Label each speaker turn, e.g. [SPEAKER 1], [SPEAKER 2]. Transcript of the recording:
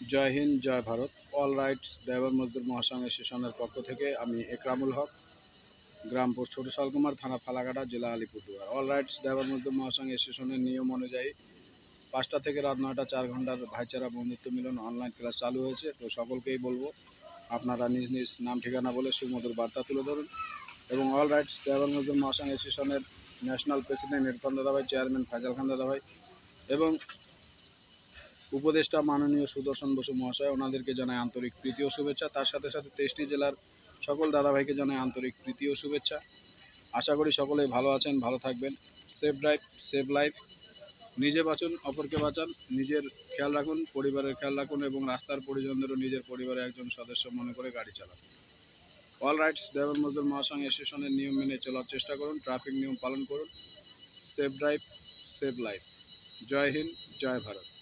[SPEAKER 1] জয় হিন্দ, জয় Bharat. All rights driver মজদুর মহাসংঘ স্টেশনের পক্ষ থেকে আমি একরামুল হক, গ্রাম পোস্ট ছোট শালকুমার থানা ফালাকাটা, জেলা আলিপুরদুয়ার। অল রাইটস ড্রাইভার মজদুর মহাসংঘ স্টেশনের নিয়ম অনুযায়ী পাঁচটা থেকে রাত নয়টা চার ঘণ্টার ভাইচারা বন্ধুত্ব মিলন অনলাইন ক্লাস চালু হয়েছে। তো সকলকেই বলব, আপনারা নিজ নিজ নাম ঠিকানা বলে সুমধুর বার্তা তুলে ধরুন। এবং অল রাইটস ড্রাইভার মজদুর মহাসংঘ স্টেশনের ন্যাশনাল প্রেসিডেন্ট ইরফান দাদাভাই চেয়ারম্যান ফাইজাল খান দাদাভাই এবং উপদেষ্টা মাননীয় সুদর্শন বসু মহাশয় ওনাদেরকে জানাই আন্তরিক প্রীতি ও শুভেচ্ছা। তার সাথে সাথে তেইশটি জেলার সকল দাদাভাইকে জানাই আন্তরিক প্রীতি ও শুভেচ্ছা। আশা করি সকলেই ভালো আছেন, ভালো থাকবেন। Safe drive save life. নিজে বাঁচুন, অপরকে বাঁচান। নিজের খেয়াল রাখুন, পরিবারের খেয়াল রাখুন এবং রাস্তার পরিজনদেরও নিজের পরিবারের একজন সদস্য মনে করে গাড়ি চালান। অল রাইটস ড্রাইভার মজদুর মহাসংঘ স্টেশনের নিয়ম মেনে চলার চেষ্টা করুন, ট্রাফিক নিয়ম পালন করুন। Safe drive, save life. জয় হিন্দ, জয় ভারত।